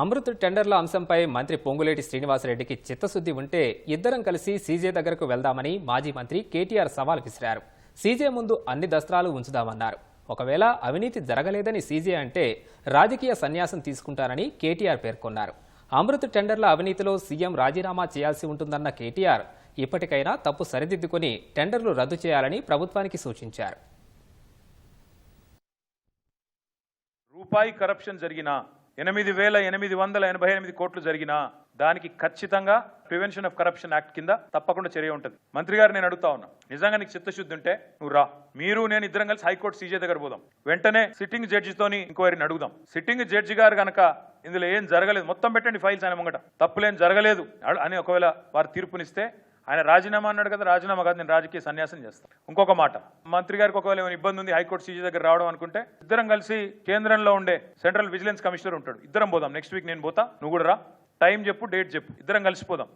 అమృత్ టెండర్ల అంశంపై మంత్రి పొంగులేటి శ్రీనివాసరెడ్డికి చిత్తశుద్ధి ఉంటే ఇద్దరం కలిసి సీజే దగ్గరకు వెళ్దామని మాజీ మంత్రి కేటీఆర్ సవాల్ విసిరారు. సీజే ముందు అన్ని దస్త్రాలు ఉంచుదామన్నారు. ఒకవేళ అవినీతి జరగలేదని సీజే అంటే రాజకీయ సన్యాసం తీసుకుంటారని కేటీఆర్ పేర్కొన్నారు. అమృత్ టెండర్ల అవినీతిలో సీఎం రాజీనామా చేయాల్సి ఉంటుందన్న కేటీఆర్ ఇప్పటికైనా తప్పు సరిదిద్దుకుని టెండర్లు రద్దు చేయాలని ప్రభుత్వానికి సూచించారు. రూపాయి కరప్షన్ జరిగినా ఎనిమిది వేల ఎనిమిది వందల ఎనభై ఎనిమిది కోట్లు జరిగినా దానికి ఖచ్చితంగా ప్రివెన్షన్ ఆఫ్ కరప్షన్ యాక్ట్ కింద తప్పకుండా చర్య ఉంటుంది. మంత్రి గారు నేను అడుగుతా ఉన్నా నిజంగా నీకు చిత్తశుద్ధి ఉంటే నువ్వు రా. మీరు నేను ఇద్దరం కలిసి హైకోర్టు సీజే దగ్గర పోదాం. వెంటనే సిట్టింగ్ జడ్జితోని ఇంక్వైరీని అడుగుదాం. సిట్టింగ్ జడ్జి గారు కనుక ఇందులో ఏం జరగలేదు మొత్తం పెట్టండి ఫైల్స్ ఆయన ముంగట. తప్పులేం జరగలేదు అని ఒకవేళ వారు తీర్పునిస్తే ఆయన రాజీనామా అన్నాడు కదా రాజీనామా కాదు నేను రాజకీయ సన్యాసం చేస్తాను ఇంకొక మాట. మంత్రి గారికి ఒకవేళ ఏమైనా ఇబ్బంది ఉంది హైకోర్టు సీజీ దగ్గర రావడం అనుకుంటే ఇద్దరం కలిసి కేంద్రంలో ఉండే సెంట్రల్ విజిలెన్స్ కమిషనర్ ఉంటాడు. ఇద్దరం పోదాం. నెక్స్ట్ వీక్ నేను పోతా నువ్వు కూడా రా. టైం చెప్పు డేట్ చెప్పు. ఇద్దరం కలిసిపోదాం